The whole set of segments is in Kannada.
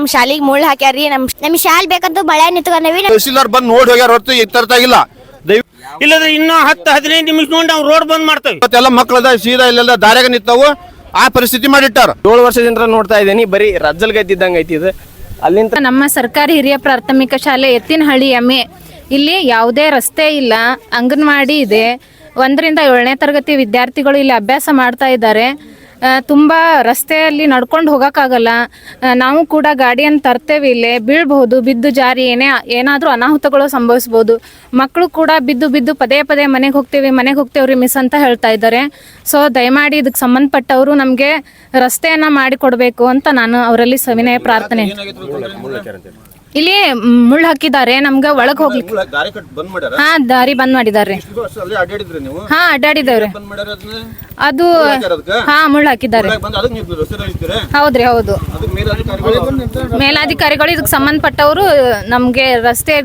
ನಮ್ ಶಾಲಿಗ್ ಮುಳ್ಳು ಹಾಕ್ಯಾರಿ ನಮ್ ನಮ್ ಶಾಲ್ ಬೇಕಂತ ಬಳೆ ನಿಂತ್ಕೊಂಡವಿ ತಹಸೀಲ್ದಾರ್ ಬಂದ್ ನೋಡಿ ಹೋಗ್ಯಾರ ಹೊರತು ತರ್ತಾಗಿಲ್ಲ ಇಲ್ಲದ್ರೆ ಇನ್ನೂ ಹತ್ತು ಹದಿನೈದು ನಿಮಿಷ ನೋಡಿ ನಾವು ರೋಡ್ ಬಂದ್ ಮಾಡ್ತೇವೆ. ಇವತ್ತೆಲ್ಲ ಮಕ್ಕಳದ ಸೀದಾ ಇಲ್ಲೆಲ್ಲ ದಾರ್ಯಾಗ ನಿಂತಾವು ಆ ಪರಿಸ್ಥಿತಿ ಮಾಡಿಟ್ಟಾರ. ಏಳು ವರ್ಷದಿಂದ ನೋಡ್ತಾ ಇದ್ದೀನಿ ಬರೀ ರಜ್ಜಲ್ ಗದ್ದಿದ್ದಂಗೆ ಐತಿ ಇದು. ಅಲ್ಲಿಂದ ನಮ್ಮ ಸರ್ಕಾರಿ ಹಿರಿಯ ಪ್ರಾಥಮಿಕ ಶಾಲೆ ಎತ್ತಿನಹಳ್ಳಿ ಎಮ್ಮೆ ಇಲ್ಲಿ ಯಾವುದೇ ರಸ್ತೆ ಇಲ್ಲ ಅಂಗನವಾಡಿ ಇದೆ. ಒಂದರಿಂದ ಏಳನೇ ತರಗತಿ ವಿದ್ಯಾರ್ಥಿಗಳು ಇಲ್ಲಿ ಅಭ್ಯಾಸ ಮಾಡ್ತಾ ಇದ್ದಾರೆ. ತುಂಬ ರಸ್ತೆಯಲ್ಲಿ ನಡ್ಕೊಂಡು ಹೋಗೋಕ್ಕಾಗಲ್ಲ. ನಾವು ಕೂಡ ಗಾಡಿಯನ್ನು ತರ್ತೇವೆ ಇಲ್ಲೇ. ಬೀಳ್ಬಹುದು, ಬಿದ್ದು ಜಾರಿ, ಏನೇ ಏನಾದರೂ ಅನಾಹುತಗಳು ಸಂಭವಿಸ್ಬೋದು. ಮಕ್ಕಳು ಕೂಡ ಬಿದ್ದು ಬಿದ್ದು ಪದೇ ಪದೇ ಮನೆಗೆ ಹೋಗ್ತೀವಿ, ಮನೆಗೆ ಹೋಗ್ತೇವ್ರಿ ಮಿಸ್ ಅಂತ ಹೇಳ್ತಾ ಇದ್ದಾರೆ. ಸೊ ದಯಮಾಡಿ ಇದಕ್ಕೆ ಸಂಬಂಧಪಟ್ಟವರು ನಮಗೆ ರಸ್ತೆಯನ್ನು ಮಾಡಿಕೊಡ್ಬೇಕು ಅಂತ ನಾನು ಅವರಲ್ಲಿ ಸವಿನಯ ಪ್ರಾರ್ಥನೆ. ಇಲ್ಲಿ ಮುಳ್ಳು ಹಾಕಿದ್ದಾರೆ ನಮ್ಗೆ ಒಳಗ್ ಹೋಗ್ಲಿಕ್ಕೆ. ದಾರಿ ಕಟ್ ಬಂದ್ ಮಾಡ್ಯಾರ? ಹಾ ದಾರಿ ಬಂದ್ ಮಾಡಿದ್ದಾರೆ. ಅಲ್ಲಿ ಅಡ್ಡಾಡಿದ್ರಿ ನೀವು? ಹಾ ಅಡ್ಡಾಡಿದೇವ್ರಿ ಬಂದ್ ಮಾಡ್ಯಾರ ಅದನ್ನ? ಅದು ಅದಕ್ಕೆ? ಹಾ ಮುಳ್ಳು ಹಾಕಿದ್ದಾರೆ. ಬಂದ್ ಅದಕ್ಕೆ ನೀವು ರಸ್ತೆ ಇರ್ತೀರ ಹೌದ್ರಿ ಹೌದು. ಅದಕ್ಕೆ ಮೇಲಧಿಕಾರಿಗಳು ಮೇಲಾಧಿಕಾರಿಗಳು ಇದಕ್ಕೆ ಸಂಬಂಧಪಟ್ಟವರು ನಮ್ಗೆ ರಸ್ತೆ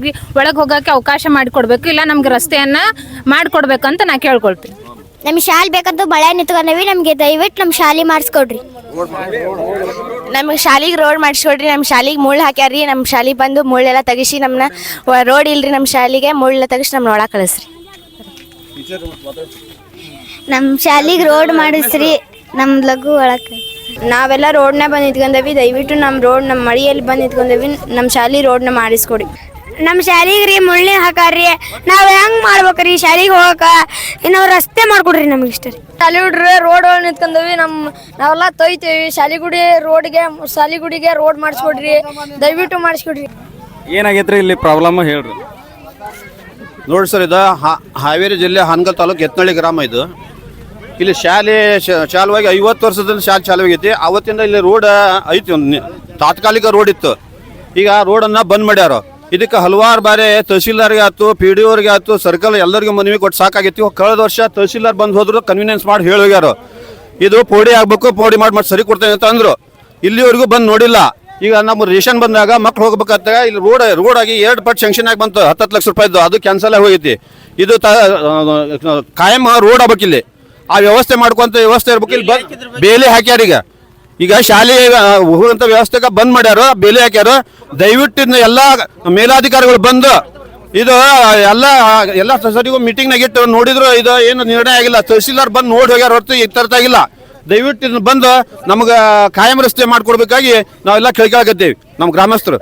ಒಳಗ್ ಹೋಗಕ್ಕೆ ಅವಕಾಶ ಮಾಡಿಕೊಡ್ಬೇಕು ಇಲ್ಲ ನಮ್ಗೆ ರಸ್ತೆಯನ್ನ ಮಾಡ್ಕೊಡ್ಬೇಕಂತ ನಾ ಕೇಳ್ಕೊಳ್ತೀನಿ. ನಮ್ ಶಾಲೆ ಬೇಕಂತ ಮಳೆ ನಿಂತ್ಕೊಂಡವಿ ನಮ್ಗೆ ದಯವಿಟ್ಟು ನಮ್ ಶಾಲಿ ಮಾಡಿಸ್ಕೊಡ್ರಿ. ನಮ್ಗೆ ಶಾಲಿಗೆ ರೋಡ್ ಮಾಡಿಸ್ಕೊಡ್ರಿ ನಮ್ಮ ಶಾಲಿಗೆ ಮುಳ್ಳು ಹಾಕ್ಯಾರ್ರಿ ನಮ್ಮ ಶಾಲಿಗೆ ಬಂದು ಮುಳ್ಳೆಲ್ಲ ತೆಗಿಸಿ ನಮ್ಮನ್ನ ರೋಡ್ ಇಲ್ರಿ ನಮ್ಮ ಶಾಲಿಗೆ ಮುಳ್ಳೆಲ್ಲ ತೆಗಿಸಿ ನಮ್ಮ ಒಳಗೆ ಕಳಿಸ್ರಿ. ನಮ್ಮ ಶಾಲಿಗೆ ರೋಡ್ ಮಾಡಿಸ್ರಿ ನಮ್ಮ ಲಘು ಒಳಕ್ಕೆ ನಾವೆಲ್ಲ ರೋಡ್ನ ಬಂದು ನಿಂತ್ಕೊಂಡವಿ ದಯವಿಟ್ಟು ನಮ್ಮ ರೋಡ್ ನಮ್ಮ ಮಳಿಯಲ್ಲಿ ಬಂದು ನಿಂತ್ಕೊಂಡವಿ ನಮ್ಮ ಶಾಲೆ ರೋಡ್ನ ಮಾಡಿಸ್ಕೊಡಿ. ನಮ್ಮ ಶಾಲೆಗೆ ರೀ ಮುಳ್ಳಿ ಹಾಕಾರ್ರಿ. ನಾವು ಹೆಂಗ್ ಮಾಡ್ಬೇಕ್ರಿ ಶಾಲಿಗೆ ಹೋಗಕ? ಇನ್ನು ರಸ್ತೆ ಮಾಡ್ಕೊಡ್ರಿ ನಮ್ಗೆ ಇಷ್ಟ ರೀ. ಶಾಲಿ ಹುಡ್ರಿ ರೋಡ್ ಒಳಗೆ ನಿಂತ್ಕೊಂಡವಿ ನಮ್ಮ ನಾವೆಲ್ಲ ತೊಯ್ತೇವಿ. ಶಾಲಿಗುಡಿ ರೋಡ್ಗೆ ಶಾಲಿಗುಡಿಗೆ ರೋಡ್ ಮಾಡಿಸ್ಕೊಡ್ರಿ ದಯವಿಟ್ಟು ಮಾಡಿಸ್ಕೊಡ್ರಿ. ಏನಾಗೈತ್ರಿ ಇಲ್ಲಿ ಪ್ರಾಬ್ಲಮ್ ಹೇಳ್ರಿ. ನೋಡಿ ಸರ್ ಇದು ಹಾ- ಹಾವೇರಿ ಜಿಲ್ಲೆ ಹಾನಗಲ್ ತಾಲೂಕು ಎತ್ನಳ್ಳಿ ಗ್ರಾಮ ಇದು. ಇಲ್ಲಿ ಶಾಲೆ ಶ- ಚಾಲುವಾಗಿ ಐವತ್ತು ವರ್ಷದಿಂದ ಶಾಲೆ ಚಾಲುವಾಗೈತಿ. ಅವತ್ತಿಂದ ಇಲ್ಲಿ ರೋಡ್ ಐತಿ ಒಂದು ನಿ- ತಾತ್ಕಾಲಿಕ ರೋಡ್ ಇತ್ತು. ಈಗ ಆ ರೋಡನ್ನು ಬಂದ್ ಮಾಡ್ಯಾರ. ಇದಕ್ಕೆ ಹಲವಾರು ಬಾರಿ ತಹಸೀಲ್ದಾರ್ಗೆ ಆಯ್ತು ಪಿ ಡಿ ಓರ್ಗೆ ಆಯ್ತು ಸರ್ಕಲ್ ಎಲ್ಲರಿಗೂ ಮನವಿ ಕೊಟ್ಟು ಸಾಕಾಗಿತ್ತು. ಕಳೆದ ವರ್ಷ ತಹಸೀಲ್ದಾರ್ ಬಂದು ಹೋದ್ರು ಕನ್ವಿನಿಯನ್ಸ್ ಮಾಡಿ ಹೇಳಿ ಹೋಗ್ಯಾರ. ಇದು ಪೋಡಿ ಆಗ್ಬೇಕು ಪೋಡಿ ಮಾಡಿ ಮಾಡಿ ಸರಿ ಕೊಡ್ತೇನೆ ಅಂತ ಅಂದ್ರು. ಇಲ್ಲಿವರೆಗೂ ಬಂದು ನೋಡಿಲ್ಲ. ಈಗ ನಮ್ಮ ರೇಷನ್ ಬಂದಾಗ ಮಕ್ಳು ಹೋಗ್ಬೇಕಂತ ಇಲ್ಲಿ ರೋಡ್ ರೋಡ್ ಆಗಿ ಎರಡು ಪಟ್ಟು ಶಂಕ್ಷನ್ ಆಗಿ ಬಂತು ಹತ್ತತ್ತು ಲಕ್ಷ ರೂಪಾಯಿದ್ದು ಅದು ಕ್ಯಾನ್ಸಲ್ ಆಗಿ ಹೋಗೈತಿ. ಇದು ತ ಕಾಯಂ ರೋಡ್ ಆಗ್ಬೇಕಿಲ್ಲಿ. ಆ ವ್ಯವಸ್ಥೆ ಮಾಡ್ಕೊಂತ ವ್ಯವಸ್ಥೆ ಇರ್ಬೇಕು ಇಲ್ಲಿ ಬೇಲಿ ಹಾಕ್ಯಾರ ಈಗ ಶಾಲೆ ಹೋಗುವಂತ ವ್ಯವಸ್ಥೆಗೆ ಬಂದ್ ಮಾಡ್ಯಾರ, ಬೇಲಿ ಹಾಕ್ಯಾರ. ದಯವಿಟ್ಟು ಎಲ್ಲ ಮೇಲಾಧಿಕಾರಿಗಳು ಬಂದು, ಇದು, ಎಲ್ಲ ಎಲ್ಲ ಸೊಸೈಟಿಗೂ ಮೀಟಿಂಗ್ನಾಗ ಇಟ್ಟು ನೋಡಿದ್ರು, ಇದು ಏನು ನಿರ್ಣಯ ಆಗಿಲ್ಲ. ತಹಸೀಲ್ದಾರ್ ಬಂದು ನೋಡಿ ಹೋಗ್ಯಾರ ಹೊರತು ಈ ತರ್ತಾಗಿಲ್ಲ ದಯವಿಟ್ಟು ಇದನ್ನ ಬಂದು ನಮ್ಗೆ ಕಾಯಂ ರಸ್ತೆ ಮಾಡ್ಕೊಡ್ಬೇಕಾಗಿ ನಾವೆಲ್ಲ ಕೇಳ್ಕೊಳಕತ್ತೀವಿ ನಮ್ಮ ಗ್ರಾಮಸ್ಥರು.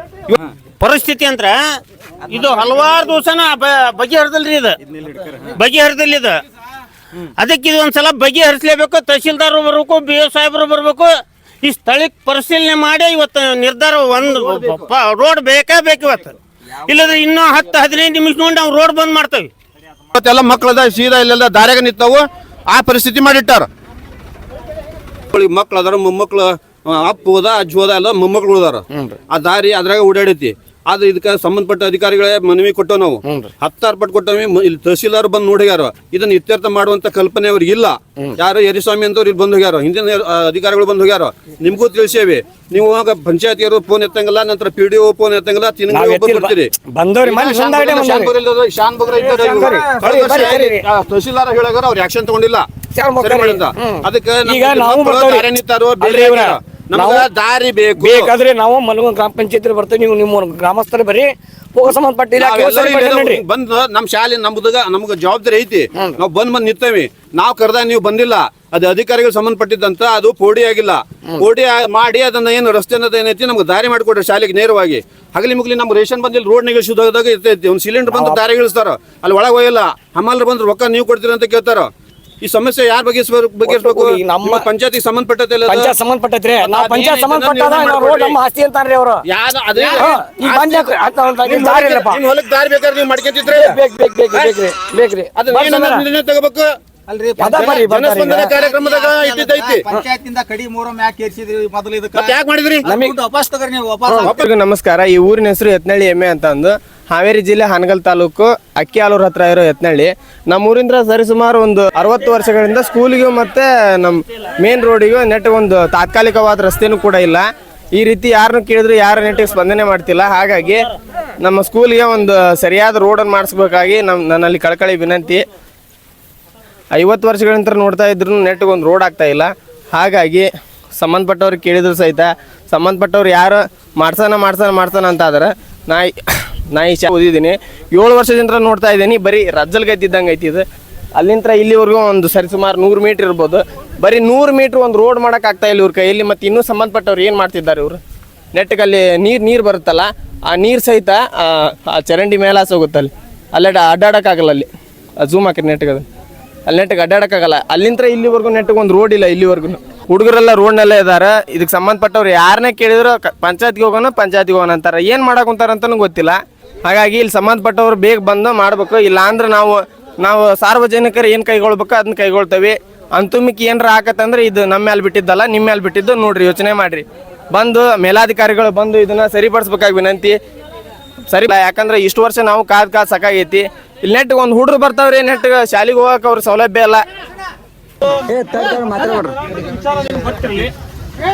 ಪರಿಸ್ಥಿತಿ ಅಂದ್ರ ಇದು ಹಲವಾರು ದಿವಸನ ಬಗೆಹರಿದಲ್ರಿ ಇದು. ಬಗೆಹರಿದಲ್ಲಿ ಇದು. ಅದಕ್ಕೆ ಇದು ಒಂದ್ಸಲ ಬಗೆಹರಿಸಲೇಬೇಕು, ತಹಸೀಲ್ದಾರ್ ಬರ್ಬೇಕು, ಬಿ ಎಸ್ ಸಾಹೇಬರು ಬರ್ಬೇಕು. ಈ ಸ್ಥಳಕ್ಕೆ ಪರಿಶೀಲನೆ ಮಾಡಿ ಇವತ್ತು ನಿರ್ಧಾರ ಒಂದು ರೋಡ್ ಬೇಕೇ. ಬೇಕು ಇವತ್ತು? ಇಲ್ಲದ್ರೆ ಇನ್ನೂ ಹತ್ತು ಹದಿನೈದು ನಿಮಿಷ ನೋಡಿ ನಾವು ರೋಡ್ ಬಂದ್ ಮಾಡ್ತೇವೆ. ಇವತ್ತೆಲ್ಲ ಮಕ್ಕಳದ ಸೀದಾ ಇಲ್ಲೆಲ್ಲ ದಾರ್ಯಾಗ ನಿಂತಾವು ಆ ಪರಿಸ್ಥಿತಿ ಮಾಡಿಟ್ಟಾರ. ಮಕ್ಳು ಅದಾರ ಮೊಮ್ಮಕ್ಳು ಅಪ್ಪ ಹೋದ ಅಜ್ಜಿ ಹೋದ ಎಲ್ಲ ಮೊಮ್ಮಕ್ಳು ಉಳ್ದಾರ. ಆ ದಾರಿ ಅದ್ರಾಗ ಓಡಾಡೈತಿ. ಆದ್ರೆ ಇದಕ್ಕೆ ಸಂಬಂಧಪಟ್ಟ ಅಧಿಕಾರಿಗಳೇ ಮನವಿ ಕೊಟ್ಟವ್ ನಾವು. ಹತ್ತಾರು ಪಟ್ಟು ಕೊಟ್ಟವಿ ಇಲ್ಲಿ ತಹಸೀಲ್ದಾರ್ ಬಂದು ನೋಡ್ಯಾರ ಇದನ್ನ ಇತ್ಯರ್ಥ ಮಾಡುವಂತ ಕಲ್ಪನೆ ಅವ್ರಿಗೆ ಇಲ್ಲ. ಯಾರು ಯರಿಸ್ವಾಮಿ ಅಂತವ್ರು ಇಲ್ಲಿ ಬಂದು ಹೋಗ್ಯಾರ ಹಿಂದಿನ ಅಧಿಕಾರಿಗಳು ಬಂದು ಹೋಗ್ಯಾರ ನಿಮ್ಗೂ ತಿಳಿಸೇವಿ. ನೀವು ಆಗ ಪಂಚಾಯತಿಯವರು ಫೋನ್ ಎತ್ತಂಗಿಲ್ಲ ನಂತರ ಪಿ ಡಿ ಒ ಫೋನ್ ಎತ್ತಂಗಿಲ್ಲ ತಿನ್ಬಿಡ್ತೀರಿ. ತಹಸೀಲ್ದಾರ್ ಹೇಳಾರ ಅವ್ರು ಆಕ್ಷನ್ ತಗೊಂಡಿಲ್ಲ. ಅದಕ್ಕೆ ನಾವು ದಾರಿ ಬೇಕು. ಬೇಕಾದ್ರೆ ನಾವು ಮಲಗು ಗ್ರಾಮ ಪಂಚಾಯತ್ ಬರ್ತೇವೆ ನೀವು ನಿಮ್ಮ ಗ್ರಾಮಸ್ಥರ ಬರೀ ಹೋಗ ಸಂಬಂಧಪಟ್ಟ ಇಲಾಖೆ ನಾವೆಲ್ಲರೂ ಸರಿ ಬಂದು ನಮ್ಮ ಶಾಲೆ ನಮ್ದಾಗ ನಮ್ಗೆ ಜವಾಬ್ದಾರಿ ಐತಿ. ನಾವು ಬಂದ್ ಬಂದ್ ನಿಂತೇವಿ. ನಾವು ಕರೆದ ನೀವು ಬಂದಿಲ್ಲ. ಅದು ಅಧಿಕಾರಿಗಳು ಸಂಬಂಧಪಟ್ಟಿದ್ದಂತ ಅದು ಪೋಡಿ ಆಗಿಲ್ಲ. ಪೋಡಿ ಮಾಡಿ ಅದನ್ನ ಏನು ರಸ್ತೆ ಅನ್ನೋದು ಏನೈತಿ ನಮ್ಗೆ ದಾರಿ ಮಾಡಿಕೊಡ್ರಿ ಶಾಲೆಗೆ ನೇರವಾಗಿ. ಹಗಲಿ ಮುಗ್ಲಿ ನಮ್ಗೆ ರೇಷನ್ ಬಂದಿಲ್ಲ ರೋಡ್ ನಿಗಿಸೋದಾಗ ಇರ್ತೈತಿ. ಒಂದು ಸಿಲಿಂಡರ್ ಬಂದು ದಾರಿ ಇಳಿಸ್ತಾರ. ಅಲ್ಲಿ ಒಳಗೆ ಹೋಗಿಲ್ಲ. ಹಮಾಲ್ರು ಬಂದ್ರೆ ರೊಕ್ಕ ನೀವು ಕೊಡ್ತೀರಿ ಅಂತ ಕೇಳ್ತಾರ. ಈ ಸಮಸ್ಯೆ ಯಾರು ಬಗೆಹರಿಸಬೇಕು ಬಗೆಹರಿಸ್ಬೇಕು ಈಗ ನಮ್ಮ- ಪಂಚಾಯತಿ ಸಂಬಂಧಪಟ್ಟೈತೆ ಪಂಚಾಯತ್ ಸಂಬಂಧಪಟ್ಟೈತ್ರಿ ನಾವು ಪಂಚಾಯತ್ ಸಂಬಂಧಪಟ್ಟಾದ ರೋಡ್ ನಮ್ಮ ಆಸ್ತಿ ಅಂತಾರ್ರಿ ಅವರು ಯಾರು ಅದೇ ಈಗ ಬಂದ ಅಂತ ದಾರಿ ಇಲ್ಲಪ್ಪ ನಿಮ್ ದಾರಿ ಬೇಕಾದ್ರೆ ನೀವು ಮಾಡ್ಕೊಂತಿದ್ರೆ ಬೇಕ್ ಬೇಕ್ ಬೇಕ್ ಬೇಕ್ರಿ ಬೇಕ್ರಿ ಅದನ್ನ ತಗೋಬೇಕು ಅಲ್ರಿ ಅದ ಬರ್ರಿ ಬರ್ತಾರಿ ಜನಸ್ಪಂದನ ಕಾರ್ಯಕ್ರಮದಾಗ ಇಟ್ಟಿದ್ದೈತಿ ಪಂಚಾಯತಿಂದ ಕಡಿ ಮೂರ ಮ್ಯಾಕ್ ಏರ್ಸಿದ್ರಿ ಮೊದಲು ಇದಕ್ಕ. ಮತ್ತೆ ಯಾಕೆ ಮಾಡಿದ್ರಿ? ದುಡ್ಡು ವಾಪಸ್ ತಗೋರಿ ನೀವು ವಾಪಸ್ ಎಲ್ರಿಗೂ ನಮಸ್ಕಾರ. ಈ ಊರಿನ ಹೆಸರು ಯತ್ನಳ್ಳಿ ಎಮ್ಮೆ ಅಂತ ಅಂದು ಹಾವೇರಿ ಜಿಲ್ಲೆ ಹಾನಗಲ್ ತಾಲೂಕು ಅಕ್ಕಿಯಾಲೂರ್ ಹತ್ರ ಇರೋ ಯತ್ನಳ್ಳಿ. ನಮ್ಮ ಊರಿಂದ ಸರಿಸುಮಾರು ಒಂದು ಅರವತ್ತು ವರ್ಷಗಳಿಂದ ಸ್ಕೂಲಿಗೂ ಮತ್ತೆ ನಮ್ಮ ಮೇನ್ ರೋಡಿಗೂ ನೆಟ್ ಒಂದು ತಾತ್ಕಾಲಿಕವಾದ ರಸ್ತೆನೂ ಕೂಡ ಇಲ್ಲ. ಈ ರೀತಿ ಯಾರನ್ನು ಕೇಳಿದ್ರು ಯಾರ ನೆಟ್ಟಿಗೆ ಸ್ಪಂದನೆ ಮಾಡ್ತಿಲ್ಲ. ಹಾಗಾಗಿ ನಮ್ಮ ಸ್ಕೂಲಿಗೆ ಒಂದು ಸರಿಯಾದ ರೋಡನ್ನು ಮಾಡಿಸ್ಬೇಕಾಗಿ ನಮ್ಮ ನನ್ನಲ್ಲಿ ಕಳಕಳಿ ವಿನಂತಿ. ಐವತ್ತು ವರ್ಷಗಳ ನಂತರ ನೋಡ್ತಾ ಇದ್ರು ನೆಟ್ಗೊಂದು ರೋಡ್ ಆಗ್ತಾ ಇಲ್ಲ. ಹಾಗಾಗಿ ಸಂಬಂಧಪಟ್ಟವ್ರಿಗೆ ಕೇಳಿದ್ರು ಸಹಿತ ಸಂಬಂಧಪಟ್ಟವ್ರು ಯಾರು ಮಾಡ್ಸೋಣ ಮಾಡ್ಸೋಣ ಮಾಡ್ಸೋಣ ಅಂತ ಆದ್ರೆ ನಾ ನಾ ಈ ಶಾ ಓದಿದ್ದೀನಿ. ಏಳು ವರ್ಷದಿಂದ ನೋಡ್ತಾ ಇದ್ದೀನಿ ಬರೀ ರಜ್ಜಲ್ ಗದ್ದಿದ್ದಂಗೆ ಐತಿ ಇದು. ಅಲ್ಲಿಂದ ಇಲ್ಲಿವರೆಗೂ ಒಂದು ಸರಿ ಸುಮಾರು ನೂರು ಮೀಟ್ರ್ ಇರ್ಬೋದು. ಬರೀ ನೂರು ಮೀಟ್ರ್ ಒಂದು ರೋಡ್ ಮಾಡೋಕೆ ಆಗ್ತಾ ಇಲ್ಲ ಇವ್ರ ಕೈಯಲ್ಲಿ ಮತ್ತು ಇನ್ನೂ ಸಂಬಂಧಪಟ್ಟವ್ರು ಏನು ಮಾಡ್ತಿದ್ದಾರೆ ಇವರು? ನೆಟ್ಟಗಲ್ಲಿ ನೀರು ನೀರು ಬರುತ್ತಲ್ಲ ಆ ನೀರು ಸಹಿತ ಆ, ಚರಂಡಿ ಮೇಲೆ ಹೋಗುತ್ತಲ್ಲಿ ಹೋಗುತ್ತೆ ಅಲ್ಲಿ. ಅಲ್ಲೇ ಅಡ್ಡಾಡೋಕ್ಕಾಗಲ್ಲ ಅಲ್ಲಿ ಝೂಮ್ ಹಾಕಿರಿ ನೆಟ್ಟಗದು ಅಲ್ಲಿ ನೆಟ್ಟಿಗೆ ಅಡ್ಡಾಡಕ್ಕಾಗಲ್ಲ. ಅಲ್ಲಿಂದ ಇಲ್ಲಿವರೆಗೂ ನೆಟ್ಟಿಗೆ ಒಂದು ರೋಡ್ ಇಲ್ಲ ಇಲ್ಲಿವರೆಗೂ. ಹುಡುಗರೆಲ್ಲ ರೋಡ್ನಲ್ಲೇ ಇದ್ದಾರೆ ಇದಕ್ಕೆ ಸಂಬಂಧಪಟ್ಟವ್ರು ಯಾರನ್ನೇ ಕೇಳಿದ್ರು ಪಂಚಾಯತ್ಗೆ ಹೋಗೋಣ ಪಂಚಾಯತ್ಗೆ ಹೋಗೋಣ ಅಂತಾರೆ. ಏನು ಮಾಡಕ್ ಅಂತಾನೂ ಗೊತ್ತಿಲ್ಲ. ಹಾಗಾಗಿ ಇಲ್ಲಿ ಸಂಬಂಧಪಟ್ಟವ್ರು ಬೇಗ ಬಂದು ಮಾಡ್ಬೇಕು. ಇಲ್ಲ ಅಂದ್ರೆ ನಾವು ನಾವು ಸಾರ್ವಜನಿಕರು ಏನು ಕೈಗೊಳ್ಬೇಕು ಅದನ್ನ ಕೈಗೊಳ್ತೇವೆ. ಅಂತುಮಿಕ್ಕಿ ಏನಾರ ಹಾಕತ್ತಂದ್ರೆ ಇದು ನಮ್ಮ ಮೇಲೆ ಬಿಟ್ಟಿದ್ದಲ್ಲ, ನಿಮ್ಮ ಮೇಲೆ ಬಿಟ್ಟಿದ್ದು ನೋಡ್ರಿ ಯೋಚನೆ ಮಾಡಿರಿ. ಬಂದು ಮೇಲಾಧಿಕಾರಿಗಳು ಬಂದು ಇದನ್ನ ಸರಿಪಡಿಸ್ಬೇಕಾಗಿ ವಿನಂತಿ. ಸರಿ ಯಾಕಂದ್ರೆ ಇಷ್ಟು ವರ್ಷ ನಾವು ಕಾದ್ ಕಾದ್ ಸಾಕಾಗೈತಿ. ಇಲ್ಲಿ ನೆಟ್ ಒಂದು ಹುಡ್ರು ಬರ್ತಾವ್ರಿ ನೆಟ್ ಶಾಲೆಗೆ ಹೋಗಕ್ಕೆ ಅವ್ರ ಸೌಲಭ್ಯ ಇಲ್ಲ.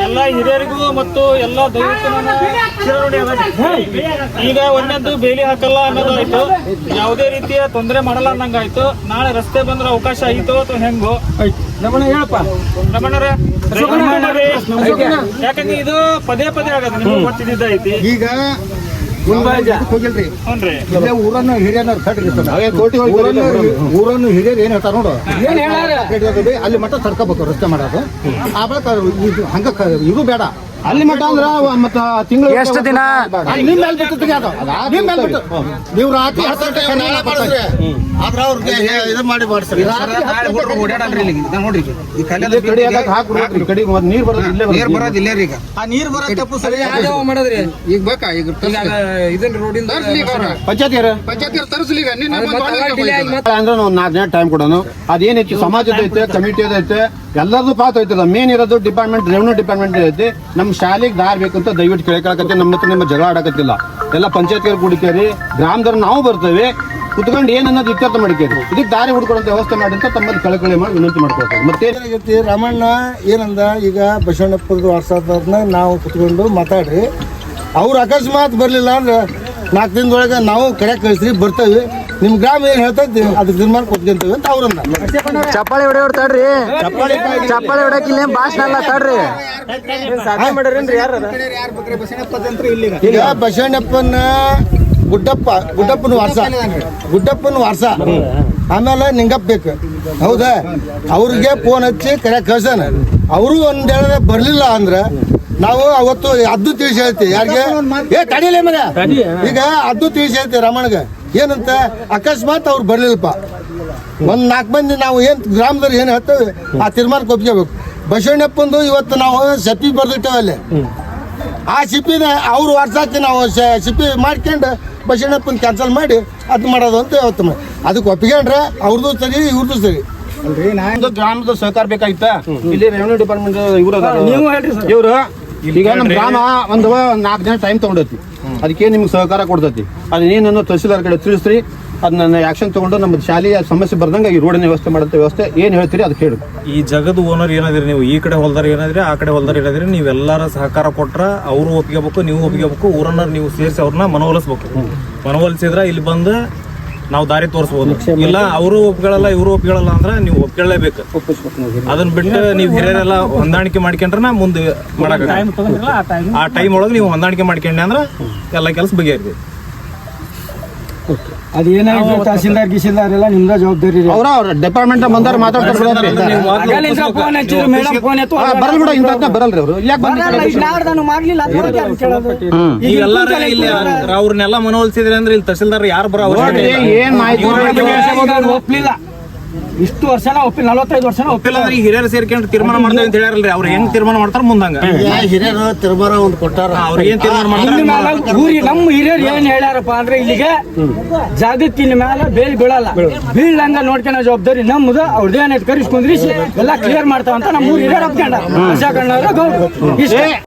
ಎಲ್ಲ ಹಿರಿಯರಿಗೂ ಮತ್ತು ಎಲ್ಲ ದೈವ ಈಗ ಒಂದೊಂದು ಬೇಲಿ ಹಾಕಲ್ಲ ಅನ್ನೋದಾಯ್ತು. ಯಾವುದೇ ರೀತಿಯ ತೊಂದರೆ ಮಾಡಲ್ಲ ಅನ್ನಂಗಾಯ್ತು. ನಾಳೆ ರಸ್ತೆ ಬಂದ್ರೆ ಅವಕಾಶ ಆಯ್ತು ಅಥವಾ ಹೆಂಗು? ಹೇಳಪ್ಪ. ರಮಣರೇ ಯಾಕಂದ್ರೆ ಇದು ಪದೇ ಪದೇ ಆಗತ್ತೆ ನಿಮ್ಗೆ ಗೊತ್ತಿದ್ದ ಐತಿ ಈಗ ಊರನ್ನು ಹಿರಿಯನವ್ರು ಕಟ್ರಿ ಊರನ್ನು ಹಿರಿಯರು ಏನ್ ಹೇಳ್ತಾರ ನೋಡು. ಅಲ್ಲಿ ಮಟ್ಟ ತಡ್ಕೋಬೇಕು ರಸ್ತೆ ಮಾಡೋದು. ಆ ಬಳಿಕ ಹಂಗ ಕ- ಇದು ಬೇಡ. ಅಲ್ಲಿ ಮಟ್ಟ ಅಂದ್ರ ಮತ್ತ ತಿಂಗಳು ಎಷ್ಟು ದಿನ? ನಿಮ್ ಮೇಲೆ ಬಿಟ್ಟು. ನಿಮ್ ಮೇಲೆ ಬಿಟ್ಟು ನೀವು ರಾತ್ರಿ ಹತ್ತು ಗಂಟೆ ಕರೆಯಲ್ಲ ಬರ್ತಾರೆ. ಆದ್ರ ಅವ್ರಿಗೆ ಇದು ಮಾಡಿ ಮಾಡ್ತಾರೆ ಇಲ್ಲೇ ಕಡಿ ಹಾಕಕ್ ಹಾಕ್ಬಿಡ್ಬೇಕ್ರಿ, ಕಡಿ ಒಂದ್ ನೀರ್ ಬರೋದು ಇಲ್ಲೇ ಬರುತ್ತೆ. ಆ ನೀರ್ ಬರೋ ತಪ್ಪು ಸರಿ ಈಗ ಬೇಕಾ? ಈಗ ಪಂಚಾಯತ್ ಯಾರು? ತರಿಸ್ಲಿ ಈಗ ನಿನ್ನೆ ಬಂದು ಅಂದ್ರೆ ನಾವು ನಾಲ್ಕು ದಿನ ಟೈಮ್ ಅದೇನೈತಿ ಸಮಾಜದ ಐತೆ ಕಮಿಟಿ ಐತೆ ಎಲ್ಲರದು ಪಾತ್ರ ಐತಲ್ಲ. ಮೇನ್ ಇರೋದು ಡಿಪಾರ್ಟ್ಮೆಂಟ್ ರೆವೆನ್ಯೂ ಡಿಪಾರ್ಟ್ಮೆಂಟ್ ಐತಿ. ನಮ್ಮ ಶಾಲೆಗೆ ದಾರಿ ಬೇಕಂತ ದಯವಿಟ್ಟು ಕೇಳಕತ್ತೆ ನಮ್ಮ ಹತ್ರ ನಿಮ್ಮ ಜಗಳ ಆಡಕತ್ತಿಲ್ಲ. ಎಲ್ಲ ಪಂಚಾಯತ್ ಕುಡಿಕೇರಿ, ಗ್ರಾಮದವ್ರು ನಾವು ಬರ್ತೇವೆ. ಕುತ್ಕೊಂಡು ಏನನ್ನೋದು ಇತ್ಯರ್ಥ ಮಾಡಿಕೇರಿ. ಇದಕ್ಕೆ ದಾರಿ ಹುಡ್ಕೊಡಂತ ವ್ಯವಸ್ಥೆ ಮಾಡಿ ಅಂತ ತಮ್ಮಲ್ಲಿ ಕಳಕಳಿ ಮಾಡಿ ವಿನಂತಿ ಮಾಡ್ಕೊಳ್ತೇವೆ. ಮತ್ತೆ ರಾಮಣ್ಣ, ಏನಂದ, ಈಗ ಬಸವಣ್ಣಪ್ಪದ ವಾರಸಾದವ್ರನ್ನ ನಾವು ಕುತ್ಕೊಂಡು ಮಾತಾಡ್ರಿ. ಅವ್ರು ಅಕಸ್ಮಾತ್ ಬರಲಿಲ್ಲ ಅಂದ್ರೆ ನಾಲ್ಕು ದಿನದೊಳಗೆ ನಾವು ಕರೆ ಕಳಿಸ್ರಿ ಬರ್ತೇವೆ. ನಿಮ್ಮ ಗ್ರಾಮ ಏನು ಹೇಳ್ತೈತಿ? ಅದಕ್ಕೆ ತೀರ್ಮಾನ ಕೊಟ್ಕೊಂತೀವಿ ಅಂತ ಅವ್ರನ್ನ. ಚಪ್ಪಾಳಿ ಹೊಡೆಯೋರು ತಡ್ರಿ. ಚಪ್ಪಾಳಿ ಹೊಡಕ್ ಇಲ್ಲೇ ಭಾಷಣ ಅಲ್ಲ ತಡ್ರಿ. ಈಗ ಬಸವಣ್ಣಪ್ಪನ ಗುಡ್ಡಪ್ಪ ಗುಡ್ಡಪ್ಪನ ವಾರ್ಸ. ಗುಡ್ಡಪ್ಪನ ವಾರಸ. ಆಮೇಲೆ ನಿಂಗಪ್ಪ ಬೇಕು. ಹೌದಾ? ಅವ್ರಿಗೆ ಫೋನ್ ಹಚ್ಚಿ ಕರೆ ಕಳ್ಸೋಣ ಅವರು ಒಂದ್ ಹೇಳ ಬರ್ಲಿಲ್ಲ ಅಂದ್ರೆ ನಾವು ಅವತ್ತು ಅದ್ದು ತಿಳಿಸಿ ಹೇಳ್ತೀವಿ. ಯಾರಿಗೆ? ಏ ತಡಿಲೇ ಮನೆ ಈಗ ಅದ್ದು ತಿಳಿಸಿ ಹೇಳ್ತೀವಿ ರಮಣಗೆ. ಏನಂತ? ಅಕಸ್ಮಾತ್ ಅವ್ರು ಬರ್ಲಿಲ್ಲಪ್ಪ. ಒಂದ್ ನಾಲ್ಕು ಮಂದಿ ನಾವು ಏನ್ ಗ್ರಾಮದವ್ರು ಏನ್ ಹೇಳ್ತೇವೆ ಆ ತೀರ್ಮಾನಕ್ಕೆ ಒಪ್ಕೋಬೇಕು ಬಸವಣ್ಣಪ್ಪಂದು ಇವತ್ತು ನಾವು ಸಿಪ್ಪಿ ಬರ್ದಿಟ್ಟವಲ್ಲಿ ಆ ಸಿಪ್ಪಿನ ಅವ್ರು ವರ್ಷಕ್ಕೆ ನಾವು ಸಿಪ್ಪಿ ಮಾಡ್ಕೊಂಡು ಬಸವಣ್ಣಪ್ಪನ ಕ್ಯಾನ್ಸಲ್ ಮಾಡಿ ಅದು ಮಾಡೋದು ಅಂತ ಯಾವತ್ತು ಅದಕ್ಕೆ ಒಪ್ಕೊಂಡ್ರೆ ಅವ್ರದ್ದು ಸರಿ ಇವ್ರದ್ದು ಸರಿ. ಒಂದು ಗ್ರಾಮದ ಸಹಕಾರ ಬೇಕಾಗಿತ್ತ? ಇಲ್ಲಿ ರೆವೆನ್ಯೂ ಡಿಪಾರ್ಟ್ಮೆಂಟ್ ಇವರು ಇವರು ಈಗ ನಮ್ಮ ಗ್ರಾಮ ಒಂದು ನಾಲ್ಕು ದಿನ ಟೈಮ್ ತಗೊಂಡೈತಿ. ಅದಕ್ಕೆ ನಿಮ್ಗೆ ಸಹಕಾರ ಕೊಡ್ತೈತಿ. ಅದನ್ನೇನನ್ನು ತಹಸೀಲ್ದಾರ್ ಕಡೆ ತಿಳಿಸ್ರಿ. ಅದನ್ನ ಆಕ್ಷನ್ ತಗೊಂಡು ನಮ್ಮ ಶಾಲೆಯ ಸಮಸ್ಯೆ ಬರ್ದಂಗೆ ಈ ರೋಡಿನ ವ್ಯವಸ್ಥೆ ಮಾಡುತ್ತೆ ವ್ಯವಸ್ಥೆ ಏನು ಹೇಳ್ತೀರಿ ಅದಕ್ಕೆ ಹೇಳಿ. ಈ ಜಗದ ಓನರ್ ಏನಾದ್ರಿ ನೀವು? ಈ ಕಡೆ ಹೊಲ್ದಾರ ಏನಾದ್ರಿ? ಆ ಕಡೆ ಹೊಲ್ದಾರ ಏನಾದ್ರಿ? ನೀವೆಲ್ಲರ ಸಹಕಾರ ಕೊಟ್ರ ಅವರು ಒಪ್ಪಿಗೆಬೇಕು ನೀವು ಒಪ್ಪಿಗೆಬೇಕು ಊರನ್ನ ನೀವು ಸೇರಿಸಿ ಅವ್ರನ್ನ ಮನವೊಲಿಸ್ಬೇಕು. ಮನವೊಲಿಸಿದ್ರ ಇಲ್ಲಿ ಬಂದು ನಾವು ದಾರಿ ತೋರಿಸಬಹುದು ಇಲ್ಲ ಅವರು ಒಪ್ಕೊಳ್ಳಲ್ಲ ಇವರು ಒಪ್ಕೊಳ್ಳಲ್ಲ ಅಂದ್ರೆ ನೀವು ಒಪ್ಕೊಳ್ಳೇಬೇಕು. ಅದನ್ನ ಬಿಟ್ಟು ನೀವು ಹಿರಿಯರೆಲ್ಲ ಹೊಂದಾಣಿಕೆ ಮಾಡ್ಕೊಂಡ್ರೆ ಮುಂದೆ ಮಾಡಕ್ ಆ ಟೈಮ್ ಒಳಗೆ ನೀವು ಹೊಂದಾಣಿಕೆ ಮಾಡ್ಕೊಂಡೆ ಅಂದ್ರೆ ಎಲ್ಲ ಕೆಲಸ ಬಗೆಹರಿದೆ ಅದೇನಾಯ್ತು ತಹಸೀಲ್ದಾರ್ ಗಿಸಿಲ್ದಾರ್ ಎಲ್ಲ ನಿಮ್ದ ಜವಾಬ್ದಾರಿ ಅವ್ರ ಅವ್ರ ಡಿಪಾರ್ಟ್ಮೆಂಟ್ ಬಂದಾರ ಮಾತಾಡ್ತಾರೆ ಬರಲ್ ಬಿಡ ಇಂಥ ಬರಲ್ರಿ ಅವರು. ಯಾಕೆ ನೀವೆಲ್ಲಾರ ಇಲ್ಲಿ ಅವ್ರನ್ನೆಲ್ಲ ಮನವೊಲ್ಸಿದ್ರೆ ಅಂದ್ರೆ ಇಲ್ಲಿ ತಹಸೀಲ್ದಾರ್ ಯಾರು ಬರೋ. ಏನ್ ಮಾಹಿತಿ ಒಪ್ಲಿಲ್ಲ. ಇಷ್ಟು ವರ್ಷನ ಒಪ್ಪಿಲ್ಲ ನಲವತ್ತೈದು ವರ್ಷನ ಒಪ್ಪಿಲ್ಲ. ಅಂದ್ರೆ ಈ ಹಿರಿಯರು ಸೇರ್ಕೊಂಡು ತೀರ್ಮಾನ ಮಾಡ್ತಾರೆ ಅಂತ ಹೇಳ್ಯಾರಲ್ರಿ. ಅವ್ರು ಹೆಂಗ್ ತೀರ್ಮಾನ ಮಾಡ್ತಾರ ಮುಂದಂಗ. ಹಿರಿಯರು ತೀರ್ಮಾನ ಒಂದು ಕೊಟ್ಟಾರ? ಅವ್ರು ಏನ್ ತೀರ್ಮಾನ ಮಾಡ್ತಾರ ನಮ್ಮ ಹಿರಿಯರು ಏನ್ ಹೇಳ್ಯಾರಪ್ಪ ಅಂದ್ರೆ ಇಲ್ಲಿಗೆ ಜಾಗತ್ತಿನ ಮ್ಯಾಲ ಬೇಲ್ ಬೀಳಲ್ಲ. ಬೀಳಂಗ ನೋಡ್ಕೊಳೋ ಜವಾಬ್ದಾರಿ ನಮ್ಮದು ಅವ್ರದ್ದೇನೈತೆ ಕರಿಸ್ಕೊಂಡ್ರಿ ಎಲ್ಲ ಕ್ಲಿಯರ್ ಮಾಡ್ತಾವಂತ ನಮ್ಮ ಊರ್ ಹಿರಿಯರು ಒಪ್ಕೊಂಡ ಗೌಡ್ರು. ಇಷ್ಟೇ.